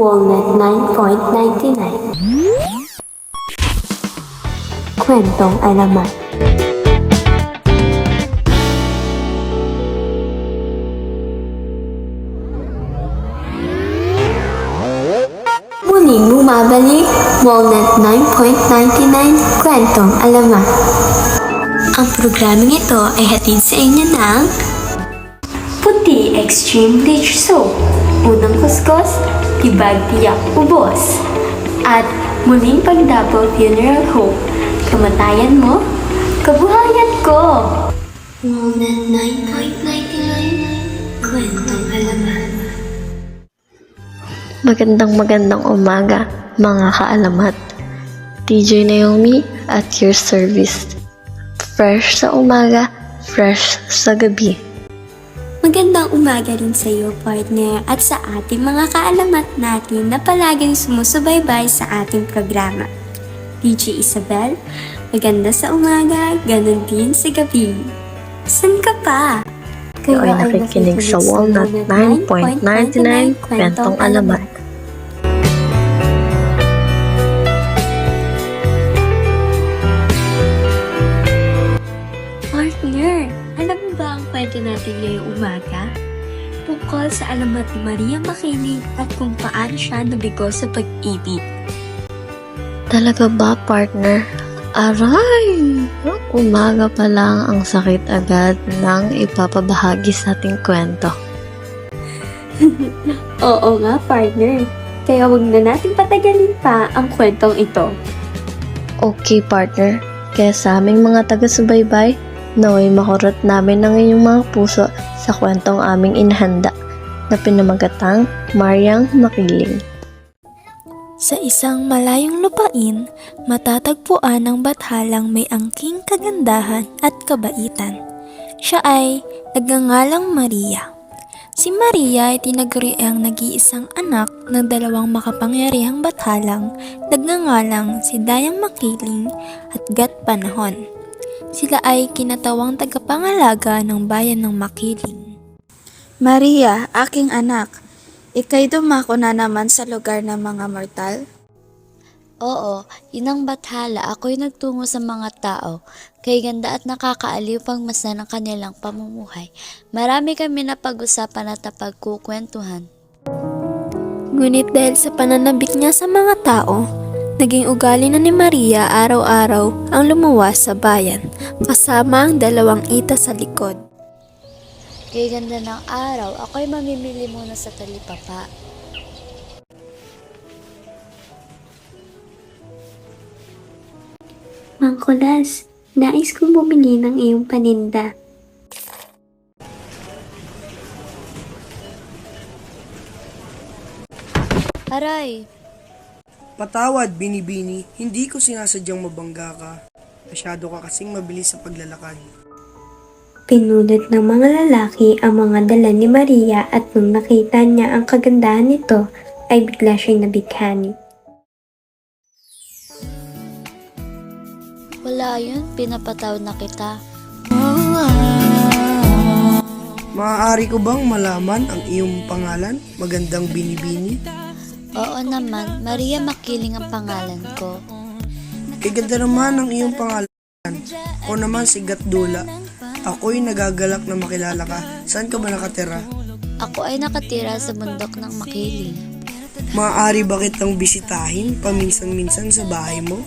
Walnut 9.99 Kwentong Alamat. Muling bumabalik Walnut 9.99 Kwentong Alamat. Ang programang ito ay hatid sa inyo ng Puti Extreme Bleach Soap Unang kuskus, tibag tiyak ubos At muling pagdapo Funeral Home Kamatayan mo, kabuhayan ko Walnut 9.99 Kwentong Alamat Magandang magandang umaga, mga kaalamat. DJ Naomi at your service. Fresh sa umaga, fresh sa gabi. Magandang umaga rin sa iyo, partner, at sa ating mga kaalamat natin na palaging sumusubaybay sa ating programa. DJ Isabel, maganda sa umaga, ganun din sa gabi. San ka pa? Kayo ay nakikinig sa Walnut 9.99 Kwentong Alamat. Tungkol sa alamat ni Maria Makiling at kung paano siya nabigo sa pag-ibig. Talaga ba, partner? Aray! Umaga pa lang ang sakit agad ng ipapabahagi sa ating kwento. Oo nga, partner. Kaya wag na natin patagalin pa ang kwentong ito. Okay, partner. Kaya sa aming mga taga-subaybay, naway makurot namin ng inyong mga puso sa kwentong aming inhanda na pinamagatang Mariang Makiling. Sa isang malayong lupain, matatagpuan ang bathalang may angking kagandahan at kabaitan. Siya ay nagngangalang Maria. Si Maria ay tinaguri ang nag-iisang anak ng dalawang makapangyarihang bathalang nagngangalang si Dayang Makiling at Gat Panahon. Sila ay kinatawang tagapangalaga ng bayan ng Makiling. Maria, aking anak, ikay dumako na naman sa lugar ng mga mortal? Oo, yun ang bathala. Ako'y nagtungo sa mga tao. Kay ganda at nakakaaliw pang masdan ang kanilang pamumuhay. Marami kami na pag-usapan at napagkukwentuhan. Ngunit dahil sa pananabik niya sa mga tao, naging ugali na ni Maria araw-araw ang lumuwas sa bayan, kasama ang dalawang ita sa likod. Kay ganda ng araw, ako'y mamimili muna sa talipapa. Mangkulas, nais kong bumili ng iyong paninda. Aray, Patawad, Binibini. Hindi ko sinasadyang mabangga ka. Masyado ka kasing mabilis sa paglalakad. Pinulot ng mga lalaki ang mga dala ni Maria at nung nakita niya ang kagandahan nito, ay bigla siyang nabighani. wala yun. Pinapatawad na kita. Maaari ko bang malaman ang iyong pangalan? Magandang Binibini. Oo naman, Maria Makiling ang pangalan ko. Kay ganda naman ang iyong pangalan. Ako naman si Gatdula. Ako'y nagagalak na makilala ka. Saan ka ba nakatira? Ako ay nakatira sa bundok ng Makiling. Maaari ba kitang bisitahin paminsan-minsan sa bahay mo?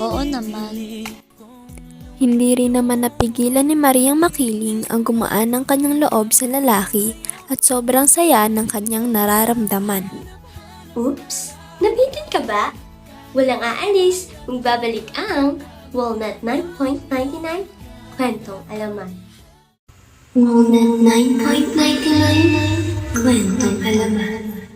Oo naman. Hindi rin naman napigilan ni Mariang Makiling ang gumaan ng kanyang loob sa lalaki at sobrang saya ng kanyang nararamdaman. Oops! Nabitin ka ba? Walang aalis kung babalik ang Walnut 9.99 Kwentong Alaman. Walnut 9.99 Kwentong Alaman.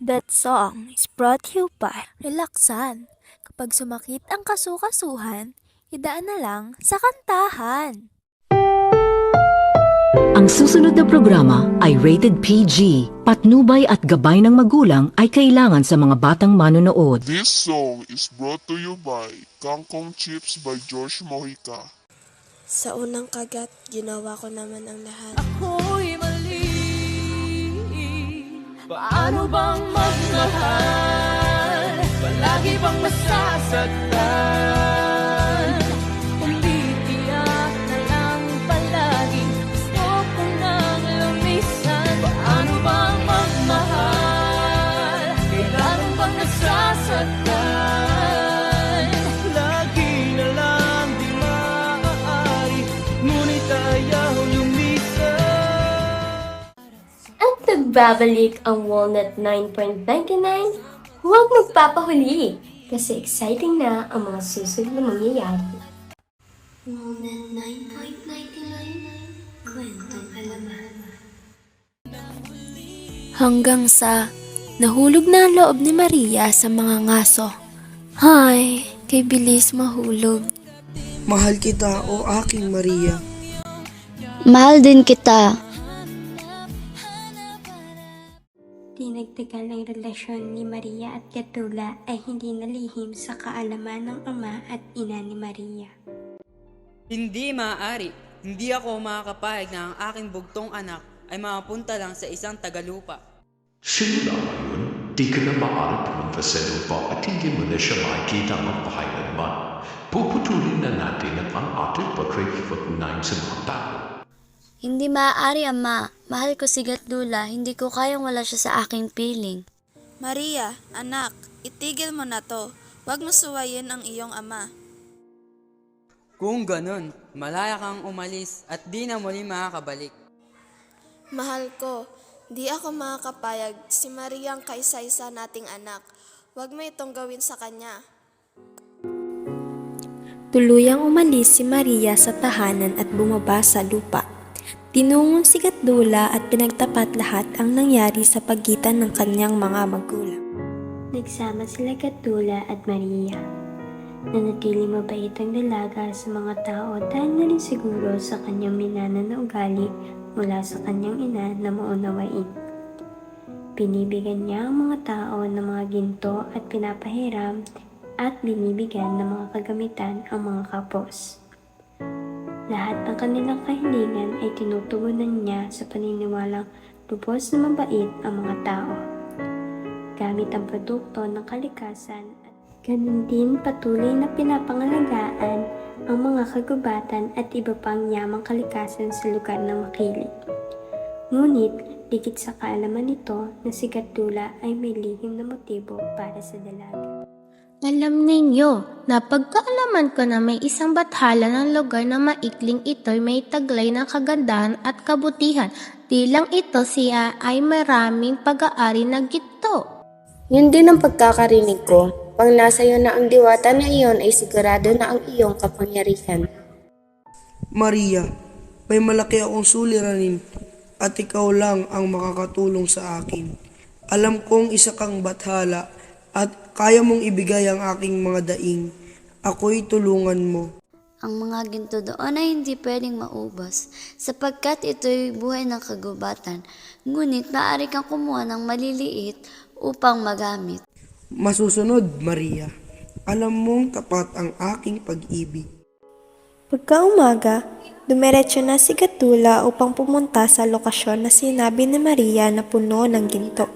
That song is brought you by Relaxan. Kapag sumakit ang kasukasuhan, idaan na lang sa kantahan. Ang susunod na programa ay rated PG. Patnubay at gabay ng magulang ay kailangan sa mga batang manonood. This song is brought to you by Kangkong Chips by George Mojica. Sa unang kagat, ginawa ko naman ang lahat. ako'y mali Paano bang magmahal? Palagi bang masasaktan? At nagbabalik ang Walnut 9.99, huwag magpapahuli kasi exciting na ang mga susunod na mangyayari. Walnut 9.99, kwentong alaman. Hanggang sa nahulog na ang loob ni Maria sa mga ngaso. Hay, kay bilis mahulog. Mahal kita o aking Maria. Mahal din kita. Di nagtagal ang relasyon ni Maria at Gatula ay hindi nalihim sa kaalaman ng ama at ina ni Maria. Hindi maaari. Hindi ako makakapahig na ang aking bugtong anak ay mapunta lang sa isang tagalupa. Simula ngayon, di ka na maaari pumunta sa lupa at hindi mo na siya makikita magpakailanman. Puputulin na natin ang ating pagkikipag-unahin sa mga tao. Hindi maaari, Ama. Mahal ko si Gatdula. Hindi ko kayang wala siya sa aking piling. Maria, anak, itigil mo na to. Huwag mo suwayin ang iyong ama. Kung ganun, malaya kang umalis at di na muli makakabalik. Mahal ko, di ako makakapayag si Maria ang kaisa-isa nating anak. Huwag mo itong gawin sa kanya. Tuluyang umalis si Maria sa tahanan at bumaba sa lupa. Tinungong si Gatdula at pinagtapat lahat ang nangyari sa pagitan ng kanyang mga magulang. Nagsama sila Gatula at Maria. Nanatili mabait ang dalaga sa mga tao dahil na rin siguro sa kanyang minana na ugali mula sa kanyang ina na maunawain. Binibigyan niya ang mga tao ng mga ginto at pinapahiram at binibigyan ng mga kagamitan ang mga kapos. Lahat ng kanilang kahilingan ay tinutugunan niya sa paniniwalang lubos na mabait ang mga tao gamit ang produkto ng kalikasan at ganun din patuloy na pinapangalagaan ang mga kagubatan at iba pang yamang kalikasan sa lugar ng makiling. Ngunit, dikit sa kaalaman nito na si Gatula ay may lihim na motibo para sa dalaga. Alam ninyo, napagkaalaman ko na may isang bathala ng lugar na maikling ito'y may taglay ng kagandahan at kabutihan. Di lang ito siya ay maraming pag-aari na gito. Yun din ang pagkakarinig ko. Pang nasa iyo na ang diwata na iyon ay sigurado na ang iyong kapangyarihan. Maria, may malaki akong suliranin at ikaw lang ang makakatulong sa akin. Alam kong isa kang bathala at kaya mong ibigay ang aking mga daing. Ako'y tulungan mo. Ang mga ginto doon ay hindi pwedeng maubos sapagkat ito'y buhay ng kagubatan. Ngunit maaari kang kumuha ng maliliit upang magamit. Masusunod, Maria. Alam mong tapat ang aking pag-ibig. Pagkaumaga, dumiretso na si Gatula upang pumunta sa lokasyon na sinabi ni Maria na puno ng ginto.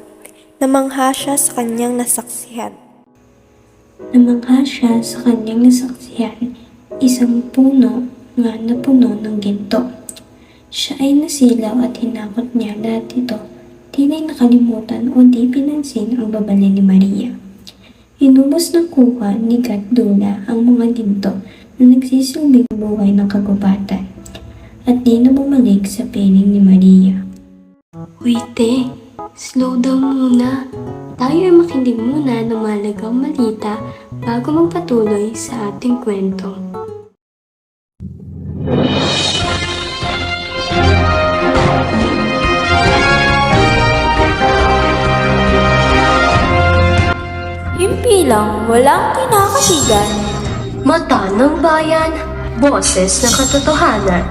Namangha siya sa kanyang nasaksihan. Namangha siya sa kanyang nasaksihan, isang puno nga na puno ng ginto. Siya ay nasilaw at hinakot niya lahat ito. Tinay nakalimutan o di pinansin ang babala ni Maria. Inubos ng kuha ni Gatdula ang mga ginto na nagsisilbing buhay ng kagubatan at di na bumalik sa piling ni Maria. Uy, te, slow down muna. Tayo ay makinig muna ng malagang malita bago magpatuloy sa ating kwento. Himpilang walang kinakatigan. Mata ng bayan, boses ng katotohanan.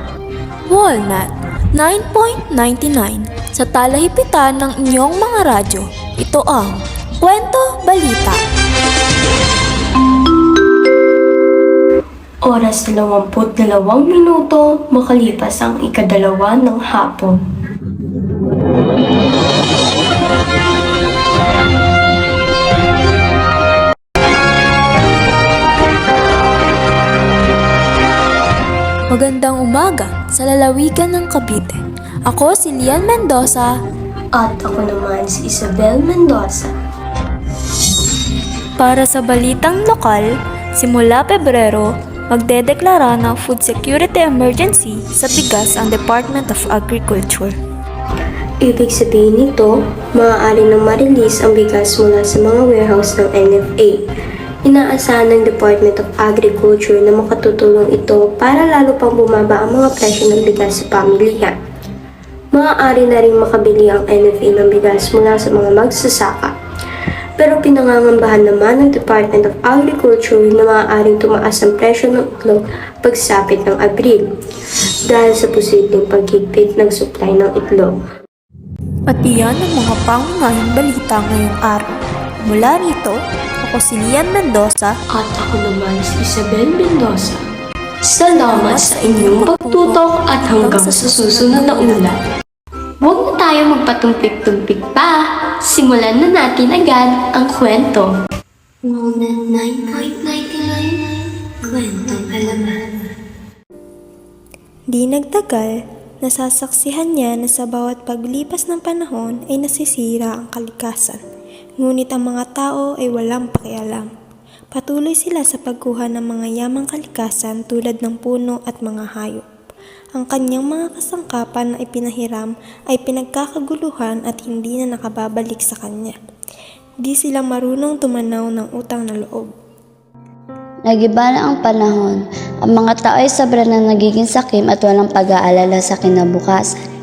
Walnut 9.99 sa talahipitan ng inyong mga radyo. Ito ang Kwento Balita. Oras 22 minuto makalipas ang ikadalawa ng hapon. Magandang umaga sa lalawigan ng Cavite. Ako si Lian Mendoza At ako naman si Isabel Mendoza. para sa balitang lokal. Simula Pebrero, magdedeklara ng food security emergency sa bigas ang Department of Agriculture. Ibig sabihin nito, maaari nang ma-release ang bigas mula sa mga warehouse ng NFA. Inaasahan ng Department of Agriculture na makatutulong ito para lalo pang bumaba ang mga presyo ng bigas sa pamilya. Maaari na rin makabili ang NFA ng bigas mula sa mga magsasaka. Pero pinangangambahan naman ng Department of Agriculture na maaaring tumaas ang presyo ng itlog pagsapit ng Abril dahil sa posibleng paghigpit ng supply ng itlog. At iyan ang mga pangunahing balita ngayong araw. Mula rito, ako si Lian Mendoza At ako naman si Isabel Mendoza. Salamat sa inyong pagtutok at hanggang sa susunod na ulat. Huwag na tayo magpatumpik-tumpik pa. Simulan na natin agad ang kwento. Muna 9.99 Kwentong Alaman Di nagtagal, nasasaksihan niya na sa bawat paglipas ng panahon ay nasisira ang kalikasan. Ngunit ang mga tao ay walang pakialam. Patuloy sila sa pagkuha ng mga yamang kalikasan tulad ng puno at mga hayop. Ang kanyang mga kasangkapan na ipinahiram ay pinagkakaguluhan at hindi na nakababalik sa kanya. Di sila marunong tumanaw ng utang na loob. Nagiba na ang panahon. Ang mga tao ay sobra na nagiging sakim at walang pag-aalala sa kinabukasan.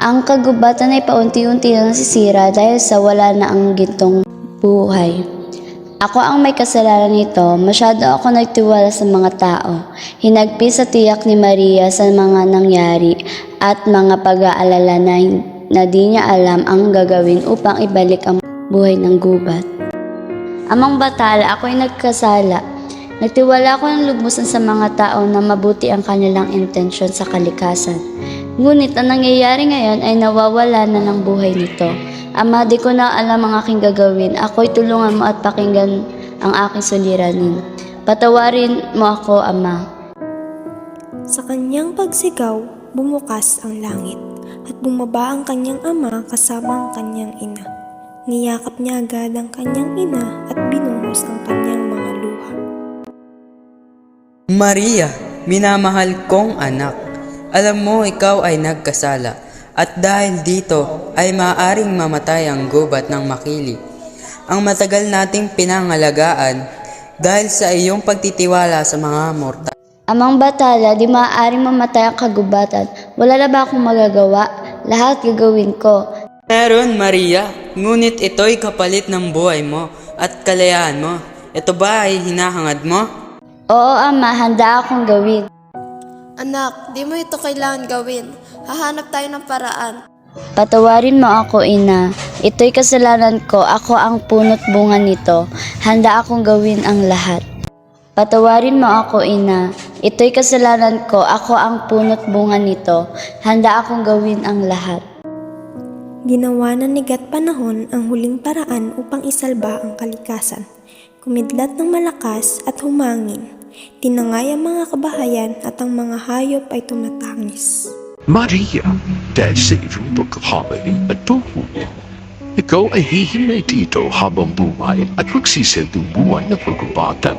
Ang kagubatan ay paunti-unti na nasisira dahil sa wala na ang gintong buhay. Ako ang may kasalanan nito, masyado ako nagtiwala sa mga tao. Hinagpi sa tiyak ni Maria sa mga nangyari at mga pag-aalala na, na di niya alam ang gagawin upang ibalik ang buhay ng gubat. Amang batala, ako'y nagkasala. Nagtiwala ako ng lubmusan sa mga tao na mabuti ang kanilang intensyon sa kalikasan. Ngunit ang nangyayari ngayon ay nawawala na ng buhay nito. Ama, di ko na alam ang aking gagawin. Ako'y tulungan mo at pakinggan ang aking suliranin. Patawarin mo ako, Ama. Sa kanyang pagsigaw, bumukas ang langit at bumaba ang kanyang ama kasama ang kanyang ina. Niyakap niya agad ang kanyang ina at binuhos ang kanyang mga luha. Maria, minamahal kong anak, alam mo ikaw ay nagkasala at dahil dito ay maaaring mamatay ang gubat ng makili. Ang matagal nating pinangalagaan dahil sa iyong pagtitiwala sa mga mortal. Amang batala, di maaaring mamatay ang kagubatan. Wala na ba akong magagawa? Lahat gagawin ko. Meron, Maria, ngunit ito'y kapalit ng buhay mo at kalayaan mo. Ito ba ay hinahangad mo? Oo, Ama, handa akong gawin. Anak, di mo ito kailangan gawin. Hahanap tayo ng paraan. Patawarin mo ako, Ina. Ito'y kasalanan ko. Ako ang punot bunga nito. Handa akong gawin ang lahat. Patawarin mo ako, Ina. Ito'y kasalanan ko. Ako ang punot bunga nito. Handa akong gawin ang lahat. Ginawa ng nigat panahon ang huling paraan upang isalba ang kalikasan. Kumidlat ng malakas at humangin. Tinangay ang mga kabahayan at ang mga hayop ay tumatangis. Maria, dahil sa iyong pagkakamali at mo, ikaw ay hihimay dito habang buhay at magsisilbing buhay na pagkubatan.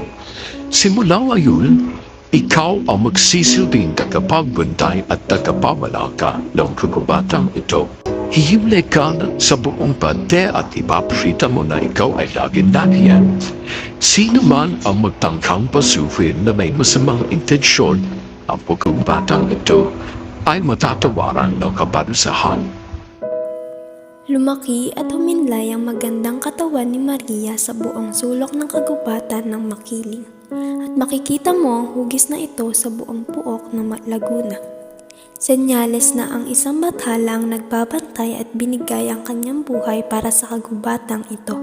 Simula ngayon, ikaw ang magsisilbing tagapagbantay at tagapamalaka ng kagubatang ito. Hihimlay ka sa buong pante at ipapakita mo na ikaw ay laging nakiyan. Sino man ang magtangkang pasukin na may masamang intensyon ang pagkagubatang ito ay matatawaran ng kaparusahan. Lumaki at huminlay ang magandang katawan ni Maria sa buong sulok ng kagubatan ng makiling. At makikita mo ang hugis na ito sa buong puok ng Laguna. Senyales na ang isang bathala ang nagbabantay at binigay ang kanyang buhay para sa kagubatang ito.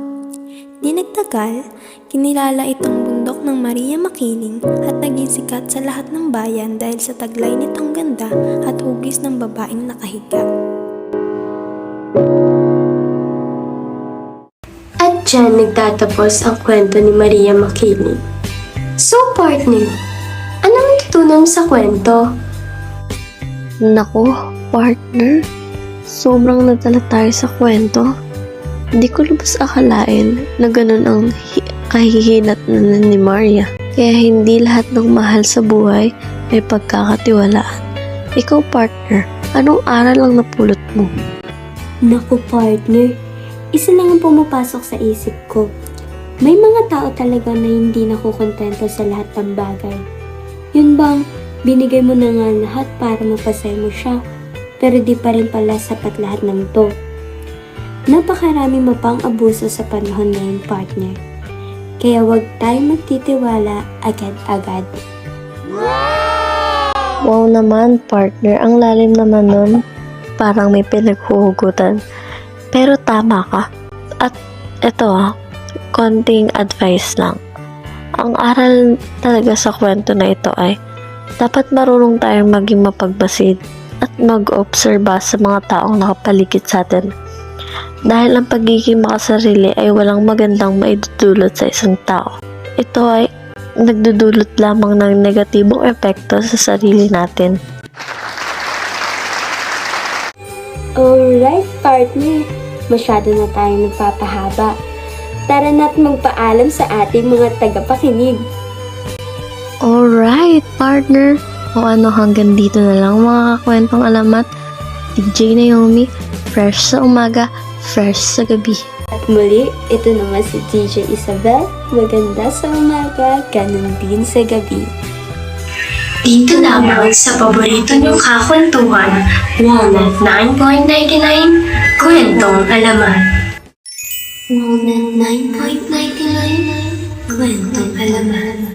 Di nagtagal, kinilala itong bundok ng Maria Makiling at naging sikat sa lahat ng bayan dahil sa taglay nitong ganda at hugis ng babaeng nakahiga. At dyan nagtatapos ang kwento ni Maria Makiling. So, partner, anong natutunan sa kwento? Nako, partner. Sobrang nadala tayo sa kwento. Hindi ko lubos akalain na ganun ang hi- kahihinat na ni Maria. Kaya hindi lahat ng mahal sa buhay ay pagkakatiwalaan. Ikaw, partner, anong aral ang napulot mo? Naku, partner, isa lang ang pumapasok sa isip ko. May mga tao talaga na hindi nakukontento sa lahat ng bagay. Yun bang, binigay mo na nga lahat para mapasaya mo siya, pero di pa rin pala sapat lahat ng to. Napakarami mo pang abuso sa panahon ngayon, partner. Kaya wag tayong magtitiwala agad-agad. Wow naman, partner. Ang lalim naman nun. Parang may pinaghuhugutan. Pero tama ka. At ito ah, konting advice lang. Ang aral talaga sa kwento na ito ay dapat marunong tayong maging mapagbasid at mag-obserba sa mga taong nakapaligid sa atin. Dahil ang pagiging makasarili ay walang magandang maidudulot sa isang tao. Ito ay nagdudulot lamang ng negatibong epekto sa sarili natin. Alright, partner. Masyado na tayong nagpapahaba. Tara na't magpaalam sa ating mga tagapakinig. Alright, partner. O ano hanggang dito na lang mga kakwentong alamat. DJ Naomi, fresh sa umaga, fresh sa gabi. At muli, ito naman si DJ Isabel. Maganda sa umaga, ganun din sa gabi. Dito lamang sa paborito niyong kakwentuhan, Walnut 9.99, Kwentong Alaman. Walnut 9.99, kwentong alaman.